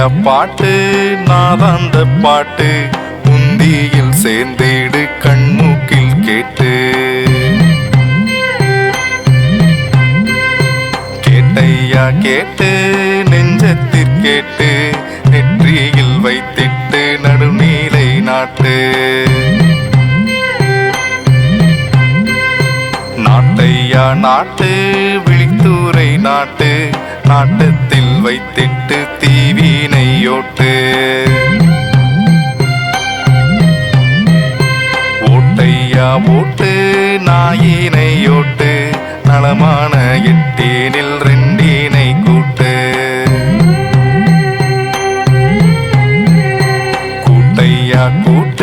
கேட்டையா பாட்டு நாதாந்த பாட்டு உந்தியில் சேர்ந்தேடு கண்மூக்கில் கேட்டு. கேட்டையா கேட்டு நெஞ்சத்தில் கேட்டு நெற்றியில் வைத்திட்டு நடுநீலை நாட்டு. நாட்டையா நாட்டு விழித்தூரை நாட்டு நாட்டத்தில் வைத்திட்டு தீவினையோட்டு ஓட்டையா ஓட்டு நாயினையோட்டு நலமான எட்டேனில் ரெண்டினை கூட்டு. கூட்டையா கூட்டு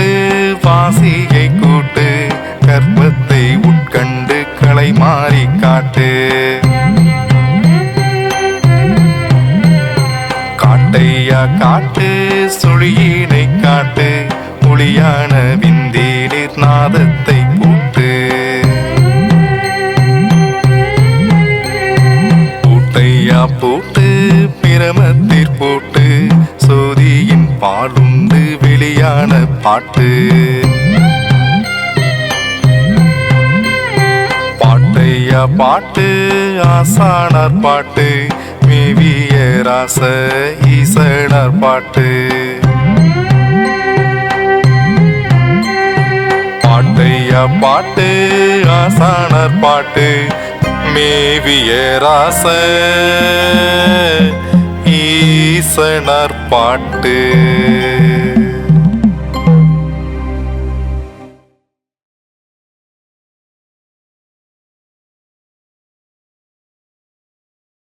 காட்டு சுழியினை காட்டு ஒளியான விந்தேனிர் நாதத்தை கூட்டு பூட்டையா பூட்டு பிரமத்திற் போட்டு சோதியின் பாடுண்டு வெளியான பாட்டு. பாட்டையா பாட்டு ஆசானார் பாட்டு மேவிய ராச ஈசனார் பாட்டு. பாட்டையா பாட்டு ஆசானர் பாட்டு மேவிய ராச ஈசனர் பாட்டு.